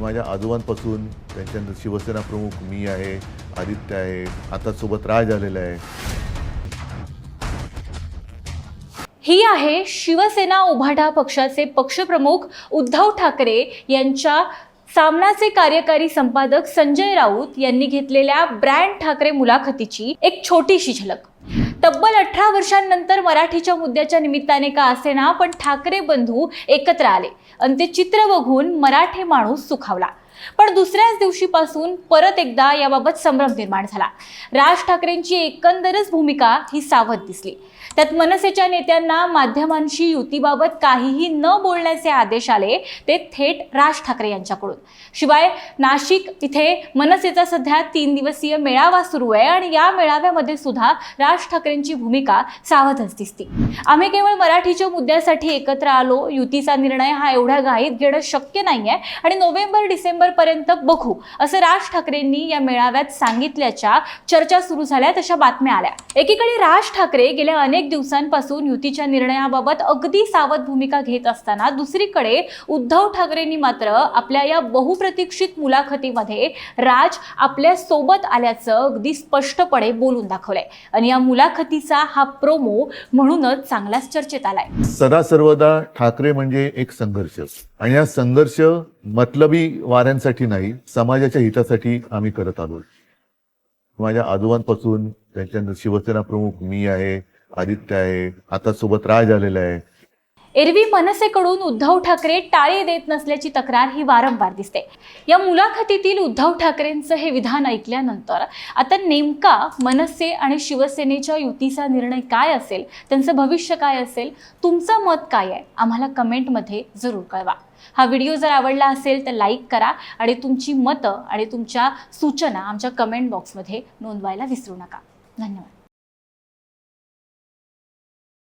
माझ्या आजोबांपासून त्यांच्यानंतर शिवसेना प्रमुख मी आहे आदित्य आहे आता सोबत राज आलेला आहे. ही आहे शिवसेना उभाटा पक्षाचे पक्षप्रमुख उद्धव ठाकरे यांच्या सामनाचे कार्यकारी संपादक संजय राऊत यांनी घेतलेल्या ब्रँड ठाकरे मुलाखतीची एक छोटीशी झलक. तब्बल अठरा वर्षांनंतर मराठीच्या मुद्द्याच्या निमित्ताने का असेना पण ठाकरे बंधू एकत्र आले. आणि ते चित्र बघून मराठी माणूस सुखावला. पण दुसऱ्याच दिवशीपासून परत एकदा याबाबत संभ्रम निर्माण झाला. राज ठाकरेंची एकंदरच भूमिका ही सावध दिसली. त्यात मनसेच्या नेत्यांना माध्यमांशी युतीबाबत काहीही न बोलण्याचे आदेश आले ते थेट राज ठाकरे यांच्याकडून. शिवाय नाशिक इथे मनसेचा सध्या तीन दिवसीय मेळावा सुरू आहे आणि या मेळाव्यामध्ये सुद्धा राज ठाकरेंची भूमिका सावधच दिसते. आम्ही केवळ मराठीच्या मुद्द्यासाठी एकत्र आलो युतीचा निर्णय हा एवढ्या घाईत घेणं शक्य नाहीये आणि नोव्हेंबर डिसेंबर ऑक्टोबरपर्यंत बघू असं राज ठाकरेंनी या मेळाव्यात सांगितल्याच्या चर्चा सुरू झाल्या तशा बातम्या आल्या. एकीकडे राज ठाकरे गेल्या अनेक दिवसांपासून युतीच्या निर्णयाबाबत अगदी सावध भूमिका घेत असताना दुसरीकडे उद्धव ठाकरेंनी मात्र आपल्या या बहुप्रतीक्षित मुलाखतीमध्ये राज आपल्यासोबत आल्याचं अगदी स्पष्टपणे बोलून दाखवलंय. आणि या मुलाखतीचा हा प्रोमो म्हणूनच चांगलाच चर्चेत आलाय. सदा सर्वदा ठाकरे म्हणजे एक संघर्ष. आणि हा संघर्ष मतलबी वाऱ्यांसाठी नाही समाजाच्या हितासाठी आम्ही करत आलो माझ्या आजोबांपासून त्यांच्या शिवसेना प्रमुख मी आहे आदित्य आहे आता सोबत राज आलेला आहे. एरवी मनसेकडून उद्धव ठाकरे टाळे देत नसल्याची तक्रार ही वारंवार दिसते. या मुलाखतीतील उद्धव ठाकरेंचं हे विधान ऐकल्यानंतर आता नेमका मनसे आणि शिवसेनेच्या युतीचा निर्णय काय असेल त्यांचं भविष्य काय असेल तुमचं मत काय आहे आम्हाला कमेंटमध्ये जरूर कळवा. हा व्हिडिओ जर आवडला असेल तर लाईक करा आणि तुमची मतं आणि तुमच्या सूचना आमच्या कमेंट बॉक्समध्ये नोंदवायला विसरू नका. धन्यवाद.